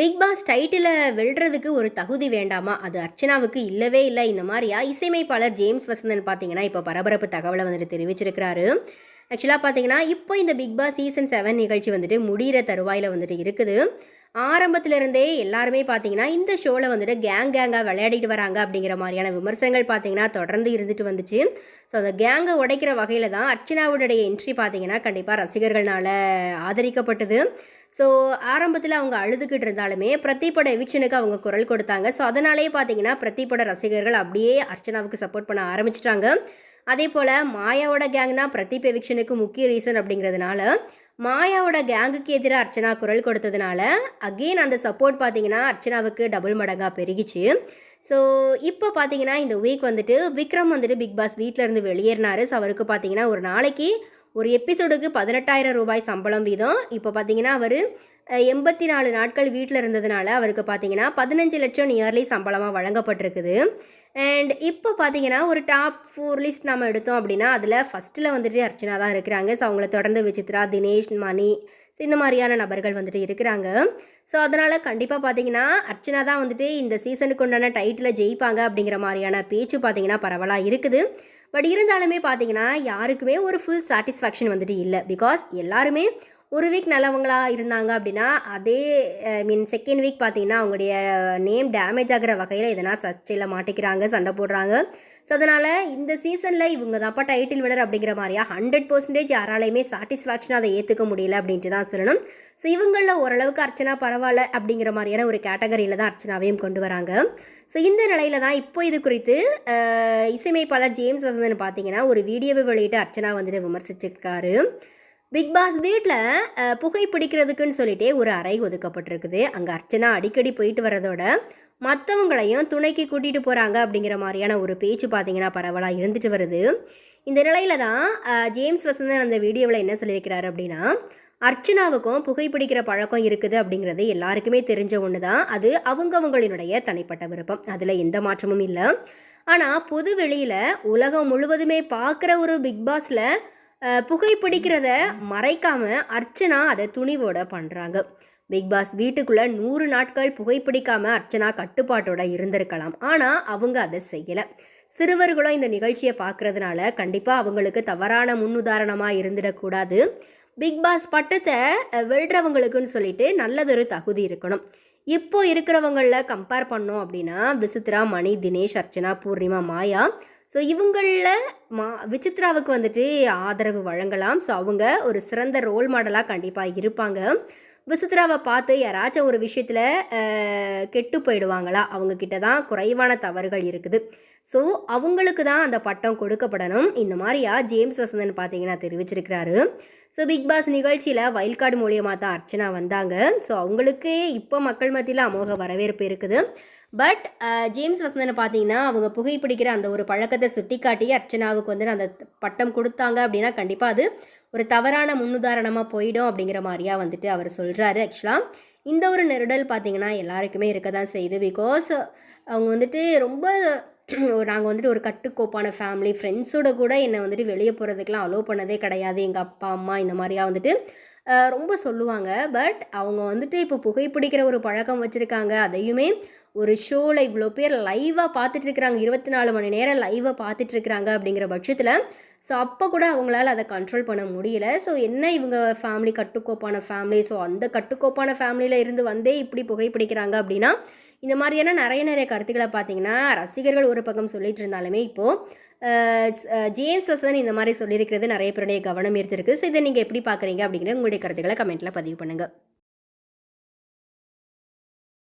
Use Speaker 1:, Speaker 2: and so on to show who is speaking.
Speaker 1: Big pass டைட்டிலை வெல்றதுக்கு ஒரு தகுதி வேண்டாமா? அது அர்ச்சனாவுக்கு இல்லவே இல்லை. இந்த மாதிரியா? இசையமைப்பாளர் ஜேம்ஸ் வசந்தன் பார்த்தீங்கன்னா இப்போ பரபரப்பு தகவலை வந்துட்டு தெரிவிச்சிருக்கிறாரு. ஆக்சுவலாக பார்த்தீங்கன்னா இப்போ இந்த பிக் பாஸ் சீசன் செவன் நிகழ்ச்சி வந்துட்டு முடிகிற தருவாயில் வந்துட்டு இருக்குது. ஆரம்பத்திலிருந்தே எல்லாருமே பார்த்தீங்கன்னா இந்த ஷோவில் வந்துட்டு கேங் கேங்காக விளையாடிட்டு வராங்க அப்படிங்கிற மாதிரியான விமர்சனங்கள் பார்த்தீங்கன்னா தொடர்ந்து இருந்துட்டு வந்துச்சு. ஸோ அந்த கேங்கை உடைக்கிற வகையில் தான் அர்ச்சனாவுடைய என்ட்ரி பார்த்தீங்கன்னா கண்டிப்பாக ரசிகர்களால் ஆதரிக்கப்பட்டது. ஸோ ஆரம்பத்தில் அவங்க அழுதுகிட்டு இருந்தாலுமே பிரதீப்போட எவிக்ஷனுக்கு அவங்க குரல் கொடுத்தாங்க. ஸோ அதனாலேயே பார்த்தீங்கன்னா பிரதீப்போட ரசிகர்கள் அப்படியே அர்ச்சனாவுக்கு சப்போர்ட் பண்ண ஆரம்பிச்சிட்டாங்க. அதே போல் மாயாவோட கேங் தான் பிரதீப் எவிக்ஷனுக்கு முக்கிய ரீசன் அப்படிங்கிறதுனால மாயாவோட கேங்குக்கு எதிராக அர்ச்சனா குரல் கொடுத்ததுனால அகெயின் அந்த சப்போர்ட் பார்த்தீங்கன்னா அர்ச்சனாவுக்கு டபுள் மடங்காக பெருகிச்சு. ஸோ இப்போ பார்த்தீங்கன்னா இந்த வீக் வந்துட்டு விக்ரம் வந்துட்டு பிக் பாஸ் வீட்டில் இருந்து வெளியேறினாரு. ஸோ அவருக்கு பார்த்தீங்கன்னா ஒரு நாளைக்கு ஒரு எபிசோடுக்கு பதினெட்டாயிரம் ரூபாய் சம்பளம் வீதம். இப்போ பார்த்தீங்கன்னா அவர் எண்பத்தி நாலு நாட்கள் வீட்டில் இருந்ததுனால அவருக்கு பார்த்தீங்கன்னா பதினஞ்சு லட்சம் நியர்லி சம்பளமாக வழங்கப்பட்டிருக்குது. அண்ட் இப்போ பார்த்தீங்கன்னா ஒரு டாப் ஃபோர் லிஸ்ட் நம்ம எடுத்தோம் அப்படின்னா அதில் ஃபஸ்ட்டில் வந்துட்டு அர்ச்சனா தான் இருக்கிறாங்க. ஸோ அவங்கள தொடர்ந்து விசித்ரா தினேஷ் மணி ஸோ இந்த மாதிரியான நபர்கள் வந்துட்டு இருக்கிறாங்க. ஸோ அதனால் கண்டிப்பாக பார்த்தீங்கன்னா அர்ச்சனா தான் வந்துட்டு இந்த சீசனுக்கு உண்டான டைட்டில் ஜெயிப்பாங்க அப்படிங்கிற மாதிரியான பேச்சு பார்த்தீங்கன்னா பரவலாக இருக்குது. பட் இருந்தாலுமே பார்த்தீங்கன்னா யாருக்குமே ஒரு ஃபுல் சாட்டிஸ்ஃபேக்ஷன் வந்துட்டு இல்லை. பிகாஸ் எல்லாருமே ஒரு வீக் நல்லவங்களா இருந்தாங்க அப்படின்னா அதே ஐ மீன் செகண்ட் வீக் பார்த்தீங்கன்னா அவங்களுடைய நேம் டேமேஜ் ஆகிற வகையில் எதனா சர்ச்சையில் மாட்டிக்கிறாங்க சண்டை போடுறாங்க. ஸோ அதனால் இந்த சீசனில் இவங்க தான்ப்பா டைட்டில் வினர் அப்படிங்கிற மாதிரியா ஹண்ட்ரட் பர்சன்டேஜ் யாராலையுமே சாட்டிஸ்ஃபேக்ஷனாக அதை ஏற்றுக்க முடியல அப்படின்ட்டு தான் சொல்லணும். ஸோ இவங்களில் ஓரளவுக்கு அர்ச்சனா பரவாயில்ல அப்படிங்கிற மாதிரியான ஒரு கேட்டகரியில் தான் அர்ச்சனாவையும் கொண்டு வராங்க. ஸோ இந்த நிலையில தான் இப்போ இது குறித்து இசையமைப்பாளர் ஜேம்ஸ் வசந்தன் பார்த்தீங்கன்னா ஒரு வீடியோவை வெளியிட்டு அர்ச்சனா வந்துட்டு விமர்சிச்சிருக்காரு. பிக் பாஸ் வீட்டில் புகை பிடிக்கிறதுக்குன்னு சொல்லிட்டே ஒரு அறை ஒதுக்கப்பட்டிருக்குது. அங்கே அர்ச்சனா அடிக்கடி போயிட்டு வரதோட மற்றவங்களையும் துணைக்கு கூட்டிகிட்டு போகிறாங்க அப்படிங்கிற மாதிரியான ஒரு பேச்சு பார்த்தீங்கன்னா பரவலாக இருந்துட்டு வருது. இந்த நிலையில தான் ஜேம்ஸ் வசந்தன் அந்த வீடியோவில் என்ன சொல்லியிருக்கிறாரு அப்படின்னா அர்ச்சனாவுக்கும் புகைப்பிடிக்கிற பழக்கம் இருக்குது அப்படிங்கிறது எல்லாருக்குமே தெரிஞ்ச ஒன்று தான் அது அவங்கவங்களினுடைய தனிப்பட்ட விருப்பம். அதில் எந்த மாற்றமும் இல்லை. ஆனால் பொது வெளியில் உலகம் முழுவதுமே பார்க்குற ஒரு பிக் பாஸில் புகைப்பிடிக்கிறத மறைக்காம அர்ச்சனா அதை துணிவோட பண்ணுறாங்க பிக் பாஸ் வீட்டுக்குள்ளே நூறு நாட்கள் புகைப்பிடிக்காம அர்ச்சனா கட்டுப்பாட்டோட இருந்திருக்கலாம். ஆனால் அவங்க அதை செய்யலை. சிறுவர்களும் இந்த நிகழ்ச்சியை பார்க்கறதுனால கண்டிப்பாக அவங்களுக்கு தவறான முன்னுதாரணமாக இருந்துடக்கூடாது. பிக் பாஸ் பட்டத்தை வெல்றவங்களுக்குன்னு சொல்லிட்டு நல்லதொரு தகுதி இருக்கணும். இப்போ இருக்கிறவங்களில் கம்பேர் பண்ணோம் அப்படின்னா விசித்ரா மணி தினேஷ் அர்ச்சனா பூர்ணிமா மாயா ஸோ இவங்களில் மா விசித்ராவுக்கு வந்துட்டு ஆதரவு வழங்கலாம். ஸோ அவங்க ஒரு சிறந்த ரோல் மாடலாக கண்டிப்பாக இருப்பாங்க. விசித்ராவை பார்த்து யாராச்சும் ஒரு விஷயத்தில் கெட்டு போயிடுவாங்களா? அவங்கக்கிட்ட தான் குறைவான தவறுகள் இருக்குது. ஸோ அவங்களுக்கு தான் அந்த பட்டம் கொடுக்கப்படணும். இந்த மாதிரியா ஜேம்ஸ் வசந்தன் பார்த்தீங்கன்னா தெரிவிச்சிருக்கிறாரு. ஸோ பிக் பாஸ் நிகழ்ச்சியில் வைல்ட் கார்டு மூலியமாக தான் அர்ச்சனா வந்தாங்க. ஸோ அவங்களுக்கே இப்போ மக்கள் மத்தியில் அமோக வரவேற்பு இருக்குது. பட் ஜேம்ஸ் வசந்தனை பார்த்தீங்கன்னா அவங்க புகைப்பிடிக்கிற அந்த ஒரு பழக்கத்தை சுட்டிக்காட்டி அர்ச்சனாவுக்கு வந்து அந்த பட்டம் கொடுத்தாங்க அப்படின்னா கண்டிப்பாக அது ஒரு தவறான முன்னுதாரணமாக போயிடும் அப்படிங்கிற மாதிரியா வந்துட்டு அவர் சொல்கிறாரு ஆக்சுவலாக இந்த ஒரு நெருடல் பார்த்தீங்கன்னா எல்லாருக்குமே இருக்க தான் செய்யுது பிகாஸ் அவங்க வந்துட்டு ரொம்ப நாங்கள் வந்துட்டு ஒரு கட்டுக்கோப்பான ஃபேமிலி ஃப்ரெண்ட்ஸோட கூட என்னை வந்துட்டு வெளியே போகிறதுக்கெலாம் அலோவ் பண்ணதே கிடையாது. எங்கள் அப்பா அம்மா இந்த மாதிரியா வந்துட்டு ரொம்ப சொல்லுவாங்க. பட் அவங்க வந்துட்டு இப்போ புகைப்பிடிக்கிற ஒரு பழக்கம் வச்சுருக்காங்க. அதையுமே ஒரு ஷோவில் இவ்வளோ பேர் லைவாக பார்த்துட்ருக்குறாங்க இருபத்தி நாலு மணி நேரம் லைவாக பார்த்துட்ருக்குறாங்க அப்படிங்கிற பட்சத்தில் ஸோ அப்போ கூட அவங்களால அதை கண்ட்ரோல் பண்ண முடியல. ஸோ என்ன இவங்க ஃபேமிலி கட்டுக்கோப்பான ஃபேமிலி ஸோ அந்த கட்டுக்கோப்பான ஃபேமிலியில் இருந்து வந்தே இப்படி புகைப்பிடிக்கிறாங்க அப்படின்னா இந்த மாதிரியான நிறைய நிறைய கருத்துக்களை பார்த்தீங்கன்னா ரசிகர்கள் ஒரு பக்கம் சொல்லிட்டு இருந்தாலுமே இப்போது ஜேம்ஸ் வசன் இந்த மாதிரி சொல்லியிருக்கிறது நிறைய பேருடைய கவனம் ஈர்த்திருக்கு. ஸோ இதை நீங்கள் எப்படி பார்க்குறீங்க அப்படிங்கிற உங்களுடைய கருத்துக்களை கமெண்ட்டில் பதிவு பண்ணுங்கள்